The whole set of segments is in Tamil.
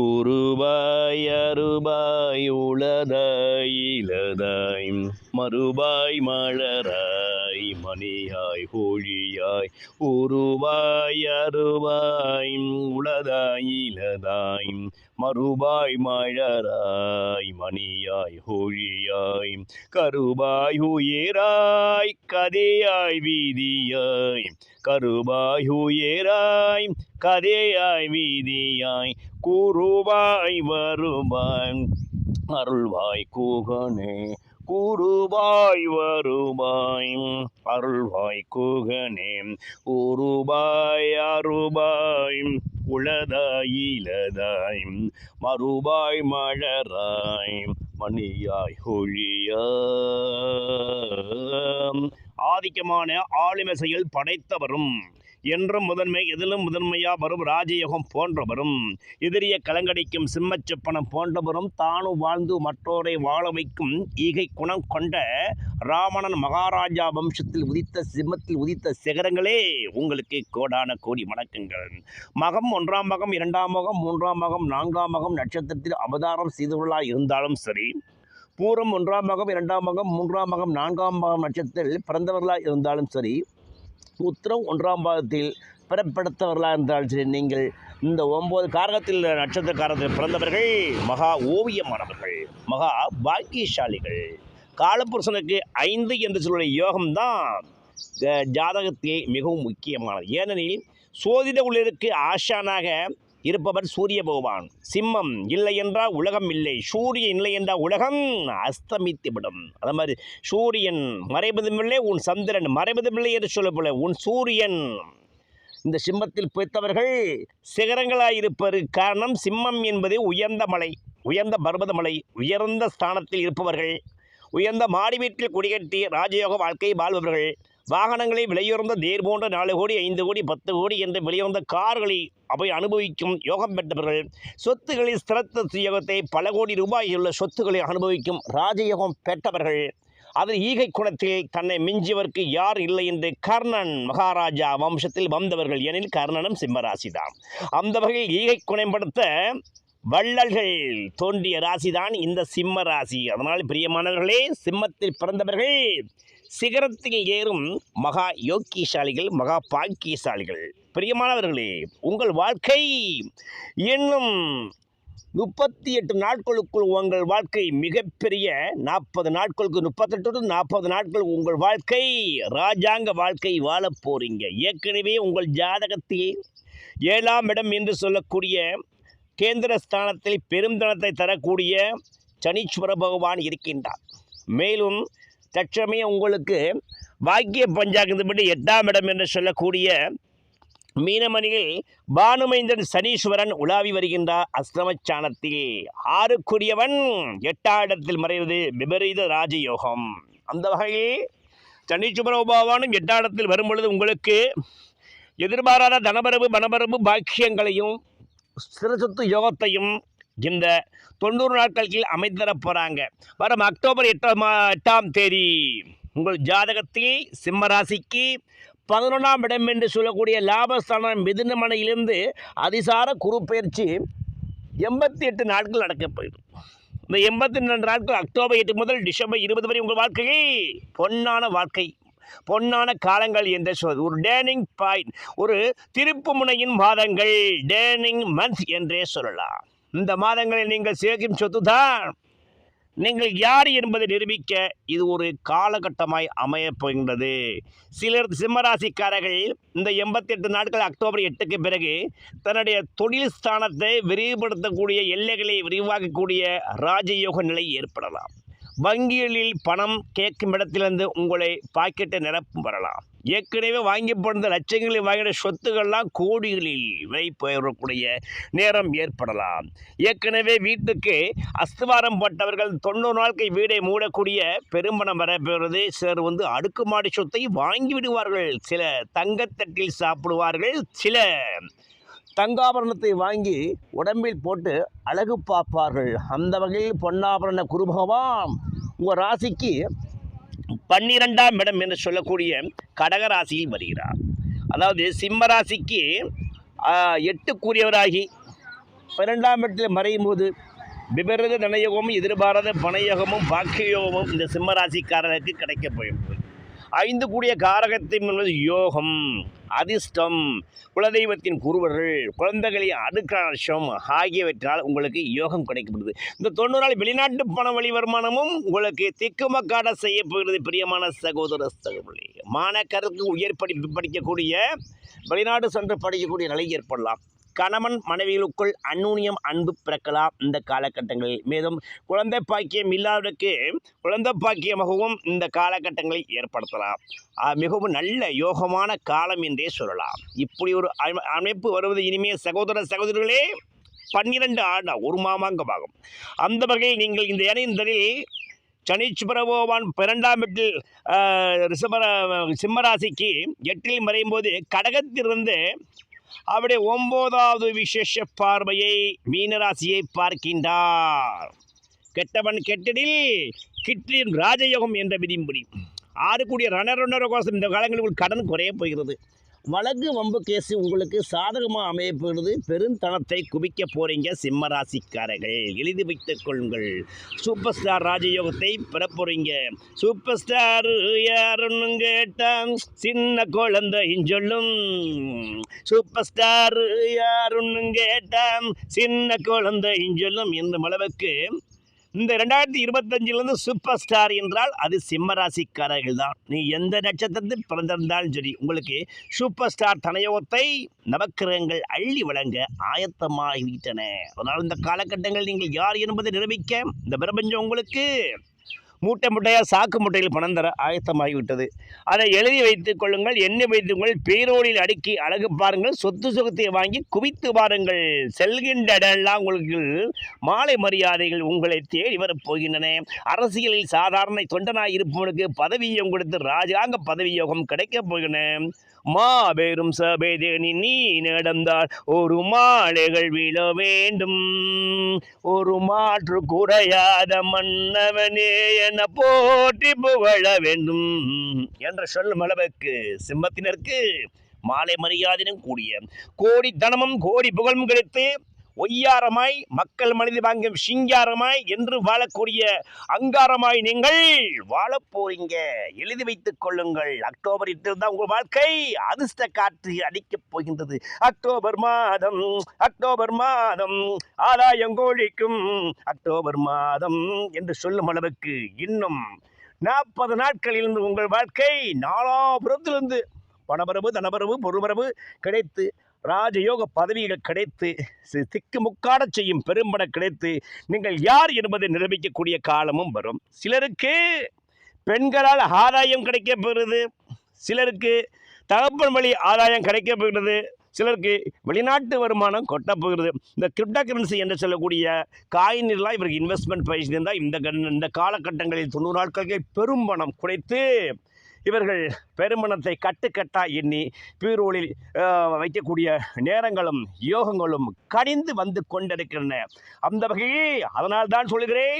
உருவாய் அருபாய் உளதாய் இலதாய் மறுபாய் மலராய் மணியாய் ஒழியாய் உருவாய் அருவாய் உளதாய் இலதாய் மறுபாய் மழராய் மணியாய் ஹோழியாய் கருபாய் உயராய் கதையாய் வீதியாய் கருபாய் உயராய் கதையாய் வீதியாய் கூறுவாய் வருவாய் அருள்வாய் கூகனே கூறுவாய் வருவாய் அருள்வாய் குகனே. உருவாய் அருபாய் உளதாய் இலதாய் மறுபாய் மலராய் மணியாய் ஒழியாம் ஆதிக்கமான ஆளுமை செயல் படைத்தவரும். என்றும் முதன்மை எதிலும் முதன்மையா வரும் ராஜயோகம் போன்றவரும். எதிரிய கலங்கடிக்கும் சிம்மச்சப்பனம் போன்றவரும் தானும் வாழ்ந்து மற்றோரை வாழ வைக்கும் ஈகை குணம் கொண்ட ராவணன் மகாராஜா வம்சத்தில் உதித்த சிம்மத்தில் உதித்த சிகரங்களே உங்களுக்கு கோடான கோடி வணக்கங்கள். மகம் ஒன்றாம் மகம் இரண்டாம் மகம் மூன்றாம் மகம் நான்காம் மகம் நட்சத்திரத்தில் அவதாரம் செய்தவர்களாக இருந்தாலும் சரி பூரம் ஒன்றாம் மகம் இரண்டாம் மகம் மூன்றாம் மகம் நான்காம் மகம் நட்சத்திரத்தில் பிறந்தவர்களாக இருந்தாலும் சரி உத்திரம் ஒன்றாம் பாகத்தில் பிறப்படுத்தவர்களாக இருந்தாலும் சரி நீங்கள் இந்த ஒம்பது காரகத்தில் நட்சத்திர காரகத்தில் பிறந்தவர்கள் மகா ஓவியமானவர்கள் மகா பாக்கியசாலிகள். காலபுருஷனுக்கு ஐந்து என்று சொல்லுடைய யோகம்தான் ஜ- மிகவும் முக்கியமானது. ஏனெனில் சோதிட உள்ளிருக்கு ஆஷானாக இருப்பவர் சூரிய பகவான். சிம்மம் இல்லை என்றால் உலகம் இல்லை. சூரியன் இல்லை என்றால் உலகம் அஸ்தமித்துவிடும் அது மாதிரி சூரியன் மறைவதுமில்லை உன் சந்திரன் மறைவதுமில்லை என்று சொல்லப்போல உன் சூரியன் இந்த சிம்மத்தில் பிடித்தவர்கள் சிகரங்களாய் காரணம் சிம்மம் என்பது உயர்ந்த மலை உயர்ந்த பர்வத மலை உயர்ந்த ஸ்தானத்தில் இருப்பவர்கள் உயர்ந்த மாடி வீட்டில் குடிகட்டி ராஜயோக வாழ்க்கை வாழ்பவர்கள். வாகனங்களை விலையுறந்த தேர் போன்ற நாலு கோடி ஐந்து கோடி பத்து கோடி என்று விலையுறந்த கார்களை அவை அனுபவிக்கும் யோகம் பெற்றவர்கள். சொத்துக்களில் ஸ்திரத்த யோகத்தை பல கோடி ரூபாயுள்ள சொத்துக்களை அனுபவிக்கும் ராஜயோகம் பெற்றவர்கள். அதில் ஈகை குணத்தில் தன்னை மிஞ்சியவர்க்கு யார் இல்லை என்று கர்ணன் மகாராஜா வம்சத்தில் வந்தவர்கள். எனில் கர்ணனும் சிம்மராசிதான். அந்த வகையில் ஈகை குணப்படுத்த வள்ளல்கள் தோன்றிய ராசிதான் இந்த சிம்ம ராசி. அதனால் பிரியமானவர்களே சிம்மத்தில் பிறந்தவர்கள் சிகரத்தில் ஏறும் மகா யோக்கியசாலிகள் மகா பாக்கியசாலிகள். பிரியமானவர்களே உங்கள் வாழ்க்கை இன்னும் முப்பத்தி எட்டு நாட்களுக்குள் உங்கள் வாழ்க்கை மிகப்பெரிய நாற்பது நாட்களுக்கு முப்பத்தெட்டு நாற்பது நாட்கள் உங்கள் வாழ்க்கை ராஜாங்க வாழ்க்கை வாழப் போகிறீங்க ஏற்கனவே உங்கள் ஜாதகத்தில் ஏழாம் இடம் என்று சொல்லக்கூடிய கேந்திர ஸ்தானத்தில் பெருந்தனத்தை தரக்கூடிய சனீஸ்வர பகவான் இருக்கின்றார். மேலும் தற்சமயம் உங்களுக்கு வாக்கிய பஞ்சாங்கத்தின்படி எட்டாம் இடம் என்று சொல்லக்கூடிய மீனமணியில் பானுமைந்தன் சனீஸ்வரன் உலாவி வருகின்றார் அஸ்தமச்சானத்தில் ஆறுக்குரியவன் எட்டாம் இடத்தில் மறைவது விபரீத ராஜயோகம். அந்த வகையில் சனீஸ்வர பகவானும் எட்டாம் இடத்தில் வரும்பொழுது உங்களுக்கு எதிர்பாராத தனபரவு பணபரவு பாக்கியங்களையும் சிறசொத்து யோகத்தையும் இந்த தொண்ணூறு நாட்களுக்கு அமைத்தர போகிறாங்க வரும் அக்டோபர் எட்டாம் எட்டாம் தேதி உங்கள் ஜாதகத்தில் சிம்மராசிக்கு பதினொன்றாம் இடம் என்று சொல்லக்கூடிய லாபஸ்தானம் மிதுனமனையிலிருந்து அதிசார குரு பயிற்சி எண்பத்தி எட்டு நாட்கள் நடக்கப் போயிடும் இந்த எண்பத்தி ரெண்டு நாட்கள் அக்டோபர் எட்டு முதல் டிசம்பர் இருபது வரை உங்கள் வாழ்க்கையை பொன்னான வாழ்க்கை பொன்னான காலங்கள் என்று சொல்வது. ஒரு டேர்னிங் பாயிண்ட் ஒரு திருப்பு முனையின் மாதங்கள் டேர்னிங் மந்த் என்றே சொல்லலாம். இந்த மாதங்களில் நீங்கள் சேர்க்கும் சொத்து தான் நீங்கள் யார் என்பதை நிரூபிக்க இது ஒரு காலகட்டமாய் அமையப் போகின்றது. சிலர் சிம்மராசிக்காரர்கள் இந்த எண்பத்தெட்டு நாட்கள் அக்டோபர் எட்டுக்கு பிறகு தன்னுடைய தொழில் ஸ்தானத்தை விரிவுபடுத்தக்கூடிய எல்லைகளை விரிவாக்கக்கூடிய ராஜயோக நிலை ஏற்படலாம். வங்கிகளில் பணம் கேட்கும் இடத்திலிருந்து உங்களை பாக்கெட்டை நிரப்பும் வரலாம். ஏற்கனவே வாங்கி போன லட்சங்களில் வாங்கின சொத்துக்கள்லாம் கோடிகளில் விலை பெறக்கூடிய நேரம் ஏற்படலாம். ஏற்கனவே வீட்டுக்கு அஸ்துவாரம் போட்டவர்கள் தொண்ணூறு நாட்கள் வீடை மூடக்கூடிய பெரும்பணம் வர சிலர் வந்து அடுக்குமாடி சொத்தை வாங்கி விடுவார்கள். சில தங்கத்தட்டில் சாப்பிடுவார்கள். சில தங்காபரணத்தை வாங்கி உடம்பில் போட்டு அழகு பார்ப்பார்கள். அந்த வகையில் பொன்னாபரண குருபகவான் உங்கள் ராசிக்கு பன்னிரெண்டாம் இடம் என்று சொல்லக்கூடிய கடகராசியில் வருகிறார். அதாவது சிம்மராசிக்கு எட்டுக்குரியவராகி பன்னெண்டாம் இடத்தில் மறையும் போது விபரீத தனயோகமும் எதிர்பாராத பணயோகமும் பாக்கியோகமும் இந்த சிம்மராசிக்காரருக்கு கிடைக்கப் போகிறது ஐந்து கூடிய காரகத்தின் என்பது யோகம் அதிர்ஷ்டம். குலதெய்வத்தின் குருவர்கள் குழந்தைகளின் அடுக்கலட்சம் ஆகியவற்றால் உங்களுக்கு யோகம் கிடைக்கப்படுது. இந்த தொண்ணூறு நாள் வெளிநாட்டு பண வழி வருமானமும் உங்களுக்கு திக்குமக்காட செய்யப்படுகிறது பிரியமான சகோதர சகோதரி மாணக்கருக்கு உயர் படிப்பு படிக்கக்கூடிய வெளிநாடு சென்று படிக்கக்கூடிய நிலை ஏற்படலாம். கணவன் மனைவிகளுக்குள் அந்நூன்யம் அன்பு பிறக்கலாம் இந்த காலகட்டங்களில். மேலும் குழந்தை பாக்கியம் இல்லாதவருக்கு குழந்தை பாக்கியமாகவும் இந்த காலகட்டங்களை ஏற்படுத்தலாம். மிகவும் நல்ல யோகமான காலம் என்றே சொல்லலாம். இப்படி ஒரு அமை- அமைப்பு வருவது இனிமேல் சகோதர சகோதரிகளே பன்னிரண்டு ஆண்டா ஒரு மாமாங்கமாகும். அந்த வகையில் நீங்கள் இந்த இணைந்தலில் சனீஸ்வரபோவான் பன்னெண்டாம் வீட்டில் ஆஹ், ரிஷபர சிம்மராசிக்கு எட்டில் மறையும் போது கடகத்திலிருந்து அவருடைய ஒன்பதாவது விசேஷ பார்வையை மீனராசியை பார்க்கின்றார். கெட்டவன் கெட்டடில் கிட்டின் ராஜயோகம் என்ற விதிம்படி ஆறு கூடிய ரணரணர கோசம் இந்த காலங்களில் கடன் குறைய போகிறது. வழக்கு வம்பு கேஸு உங்களுக்கு சாதகமாக அமையப்படுது பெருந்தனத்தை குவிக்க போகிறீங்க சிம்ம ராசிக்காரர்கள் எழுதி வைத்துக் கொள்ளுங்கள். சூப்பர் ஸ்டார் ராஜயோகத்தை பெற சூப்பர் ஸ்டார் யாருன்னு கேட்டான் சின்ன குழந்தை சொல்லும். சூப்பர் ஸ்டார் யாருன்னு கேட்டான் சின்ன குழந்தை சொல்லும். இந்த அளவுக்கு இந்த ரெண்டாயிரத்தி இருபத்தஞ்சிலிருந்து சூப்பர் ஸ்டார் என்றால் அது சிம்மராசிக்காரர்கள் தான் நீ எந்த நட்சத்திரத்தில் பிறந்திருந்தாலும் சரி உங்களுக்கு சூப்பர் ஸ்டார் தனயோகத்தை நவக்கிரகங்கள் அள்ளி வழங்க ஆயத்தமாகிவிட்டன. அதனால் இந்த காலகட்டங்கள் நீங்கள் யார் என்பதை நிரூபிக்க இந்த பிரபஞ்சம் உங்களுக்கு மூட்டை முட்டையாக சாக்கு முட்டையில் பணம் தர ஆயத்தமாகிவிட்டது. அதை எழுதி வைத்துக் கொள்ளுங்கள் எண்ணெய் வைத்துக் கொள்ளுங்கள் பேரோடில் அடுக்கி அழகு பாருங்கள் சொத்து சுகத்தை வாங்கி குவித்து பாருங்கள் செல்கின்ற இடமெல்லாம் உங்களுக்கு மாலை மரியாதைகள் உங்களை தேடி வரப்போகின்றன அரசியலில் சாதாரண தொண்டனாய் இருப்பவனுக்கு பதவியோகம் கொடுத்து ராஜாங்க பதவியோகம் கிடைக்கப் போகின்றன. மாபெரும் சபைதேனி நீ நடந்தால் ஒரு மாலைகள் விழ வேண்டும். ஒரு மாற்று குறையாத மன்னவனே என போற்றி புகழ வேண்டும். என்ற சொல்லும் அளவுக்கு சிம்மத்தினருக்கு மாலை மரியாதையும் கூடிய கோடி தனமும் கோடி புகழும் கிடைத்து ஒய்யாரமாய் மக்கள் மனித வாங்கும் சிங்காரமாய் என்று வாழக்கூடிய அங்காரமாய் நீங்கள் வாழப்போறீங்க. எழுதி வைத்துக் கொள்ளுங்கள். அக்டோபர் எட்டில் தான் உங்கள் வாழ்க்கை அதிர்ஷ்ட காற்று அடிக்கப் போகின்றது. அக்டோபர் மாதம் அக்டோபர் மாதம் ஆதாயம் கோழிக்கும் அக்டோபர் மாதம் என்று சொல்லும் அளவுக்கு இன்னும் நாற்பது நாட்களிலிருந்து உங்கள் வாழ்க்கை நாலாபுரத்திலிருந்து பணபரவு தனபரவு பொருள்பரவு கிடைத்து ராஜயோக பதவிகள் கிடைத்து திக்கு திக்குமுக்காடச் செய்யும் பெரும்பட கிடைத்து நீங்கள் யார் என்பதை நிரூபிக்கக்கூடிய காலமும் வரும். சிலருக்கு பெண்களால் ஆதாயம் கிடைக்கப் சிலருக்கு தகப்பன் வழி ஆதாயம் கிடைக்கப்பெறுகிறது சிலருக்கு வெளிநாட்டு வருமானம் கொட்ட போகிறது. இந்த கிரிப்டோ கரன்சி என்று சொல்லக்கூடிய காயின்லாம் இவருக்கு இன்வெஸ்ட்மெண்ட் பயிற்சியிருந்தால் இந்த கண்- இந்த காலகட்டங்களில் தொண்ணூறு நாட்களுக்கு பெரும் பணம் குறைத்து இவர்கள் பெருமணத்தை கட்டுக்கட்டாக எண்ணி பீரோலில் வைக்கக்கூடிய நேரங்களும் யோகங்களும் கடிந்து வந்து கொண்டிருக்கின்றன. அந்த வகையில் அதனால் தான் சொல்கிறேன்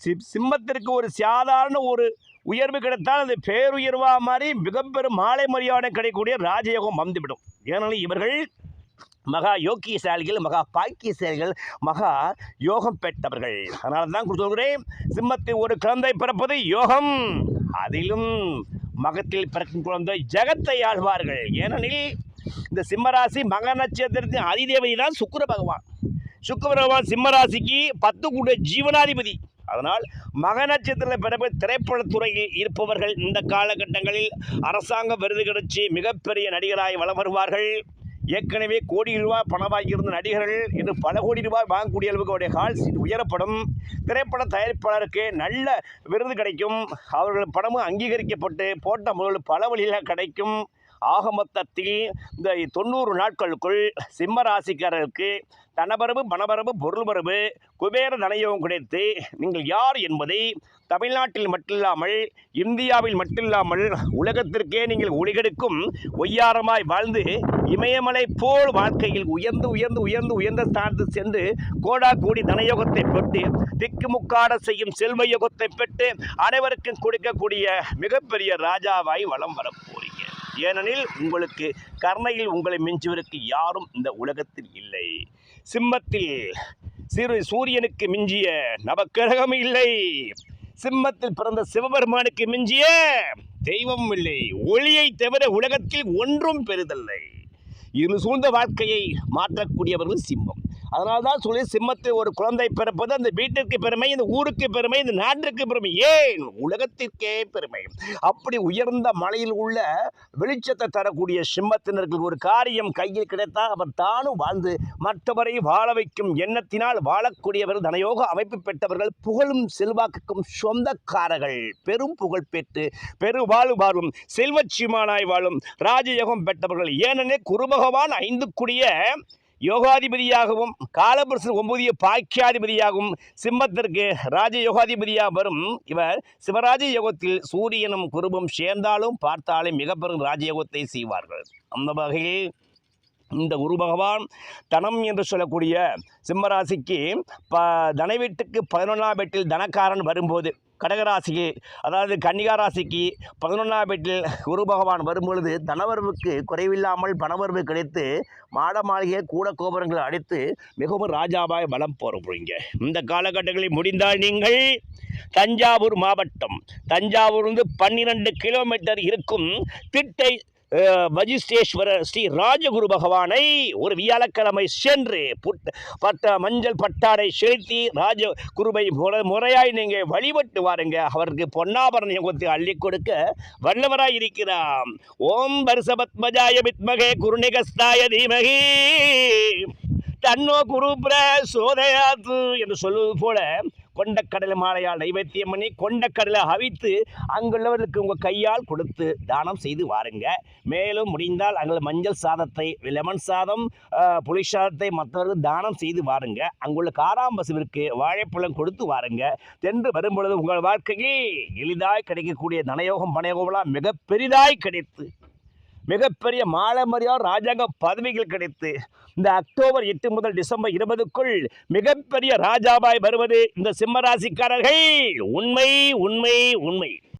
சி- சிம்மத்திற்கு ஒரு சாதாரண ஒரு உயர்வு கிடைத்தால் அது பேருயர்வாக மாதிரி மிகப்பெரும் மாலை மரியாதை கிடைக்கக்கூடிய ராஜயோகம் வந்துவிடும். ஏனெனில் இவர்கள் மகா யோக்கியசாலிகள் மகா பாக்கியசாலிகள் மகா யோகம் பெற்றவர்கள். அதனால தான் சொல்கிறேன் சிம்மத்தில் ஒரு குழந்தை பிறப்பது யோகம் அதிலும் மகத்தில் பிறக்கும் குழந்தை ஜெகத்தை ஆழ்வார்கள் ஏனெனில் இந்த சிம்மராசி மக நட்சத்திரத்தின் அதிதேவதி தான் சுக்கர பகவான். சுக்கர பகவான் சிம்மராசிக்கு பத்து கூட ஜீவனாதிபதி. அதனால் மக நட்சத்திரத்தில் பிறப்பு திரைப்படத்துறையில் இருப்பவர்கள் இந்த காலகட்டங்களில் அரசாங்க விருது கிடைச்சி மிகப்பெரிய நடிகராய் வளம் வருவார்கள். ஏற்கனவே கோடி ரூபாய் பணமாக இருந்த நடிகர்கள் இன்று பல கோடி ரூபாய் வாங்கக்கூடிய அளவுக்கு அவருடைய கால் சீட் உயரப்படும். திரைப்பட தயாரிப்பாளருக்கு நல்ல விருது கிடைக்கும். அவர்கள் படமும் அங்கீகரிக்கப்பட்டு போட்ட முதல் பல வழியில் கிடைக்கும். ஆக மொத்தத்தில் இந்த தொண்ணூறு நாட்களுக்குள் சிம்ம ராசிக்காரருக்கு தனபரவு பணபரவு பொருள்பரவு குபேர தனயோகம் கிடைத்து நீங்கள் யார் என்பதை தமிழ்நாட்டில் மட்டில்லாமல் இந்தியாவில் மட்டில்லாமல் உலகத்திற்கே நீங்கள் ஒளிகெடுக்கும் ஒய்யாரமாய் வாழ்ந்து இமயமலை போல் வாழ்க்கையில் உயர்ந்து உயர்ந்து உயர்ந்து உயர்ந்த ஸ்தானத்தில் சென்று கோடா கோடி தனயோகத்தை பெற்று திக்குமுக்காட செய்யும் செல்வ யோகத்தை பெற்று அனைவருக்கும் கொடுக்கக்கூடிய மிகப்பெரிய ராஜாவாய் வலம் வரப்போறீங்க ஏனெனில் உங்களுக்கு கர்ணையில் உங்களை மிஞ்சுவதற்கு யாரும் இந்த உலகத்தில் இல்லை. சிம்மத்தில் சிறு சூரியனுக்கு மிஞ்சிய நவக்கிரகம் இல்லை. சிம்மத்தில் பிறந்த சிவபெருமானுக்கு மிஞ்சிய தெய்வம் இல்லை. ஒளியை தவிர உலகத்தில் ஒன்றும் பெரிதல்லை. இரு சூழ்ந்த வாழ்க்கையை மாற்றக்கூடியவர்கள் சிம்மம். அதனால தான் சொல்லி சிம்மத்தில் ஒரு குழந்தை பிறப்பது அந்த வீட்டிற்கு பெருமை இந்த ஊருக்கு பெருமை இந்த நாட்டிற்கு பெருமை. ஏன்? உலகத்திற்கே பெருமை. அப்படி உயர்ந்த மலையில் உள்ள வெளிச்சத்தை தரக்கூடிய சிம்மத்தினர்கள் ஒரு காரியம் கையில் கிடைத்தால் அவர் தானும் வாழ்ந்து மற்றவரை வாழ வைக்கும் எண்ணத்தினால் வாழக்கூடியவர் தனயோக அமைப்பு பெற்றவர்கள் புகழும் செல்வாக்குக்கும் சொந்தக்காரர்கள். பெரும் புகழ் பெற்று பெரு வாழும் செல்வச்சிமானாய் வாழும் ராஜயோகம் பெற்றவர்கள். ஏனெனில் குருபகவான் ஐந்து கூடிய யோகாதிபதியாகவும் காலபுருஷன் ஒன்பதிய பாக்கியாதிபதியாகவும் சிம்மத்திற்கு ராஜ யோகாதிபதியாக வரும் இவர் சிவராஜ யோகத்தில் சூரியனும் குருவும் சேர்ந்தாலும் பார்த்தாலும் மிக பெரும் ராஜயோகத்தை செய்வார்கள். அந்த வகையில் இந்த குரு பகவான் தனம் என்று சொல்லக்கூடிய சிம்மராசிக்கு ப தன வீட்டுக்கு பதினொன்றாம் வீட்டில் தனக்காரன் வரும்போது கடகராசிக்கு அதாவது கன்னிகா ராசிக்கு பதினொன்றாம் வீட்டில் குரு பகவான் வரும்பொழுது தனவரவுக்கு குறைவில்லாமல் பணவரவு கிடைத்து மாட மாளிகை கூட கோபுரங்களை அடித்து மிகவும் ராஜாவாய் பலம் போகிறீங்க இந்த காலகட்டங்களில் முடிந்தால் நீங்கள் தஞ்சாவூர் மாவட்டம். தஞ்சாவூர்ந்து பன்னிரண்டு கிலோமீட்டர் இருக்கும் திட்டை அஹ், வஜிஷ்டேஸ்வரர் ஸ்ரீ ராஜகுரு பகவானை ஒரு வியாழக்கிழமை சென்று புட் பட்ட மஞ்சள் பட்டாடை செலுத்தி ராஜ குருவை முறை முறையாய் நீங்கள் வழிபட்டு வாருங்க. அவருக்கு பொன்னாபரணம் யோகத்தை அள்ளி கொடுக்க வல்லவராய் இருக்கிறார் ஓம் பரிசபத்மஜாய வித்மகே குருநிகஸ்தாய தீமகி. தன்னோ குரு சோதயாத்து என்று சொல்வது போல கொண்டக்கடலை மாலையால் நைவேத்தியம் பண்ணி கொண்டக்கடலை அவித்து அங்குள்ளவர்களுக்கு உங்கள் கையால் கொடுத்து தானம் செய்து வாருங்க. மேலும் முடிந்தால் அங்கே மஞ்சள் சாதத்தை லெமன் சாதம் புளி சாதத்தை மற்றவர்கள் தானம் செய்து வாருங்க. அங்குள்ள காராம்பசுவிற்கு வாழைப்பழம் கொடுத்து வாருங்க. சென்று வரும்பொழுது உங்கள் வாழ்க்கையில் எளிதாய் கிடைக்கக்கூடிய தனயோகம் பணயோகம்லாம் மிக பெரிதாய் கிடைத்து மிகப்பெரிய மாலமரியா ராஜாங்க பதவிகள் கிடைத்து இந்த அக்டோபர் எட்டு முதல் டிசம்பர் இருபதுக்குள் மிகப்பெரிய ராஜாவாய் வருவது இந்த சிம்மராசிக்காரர்கள் உண்மை உண்மை உண்மை.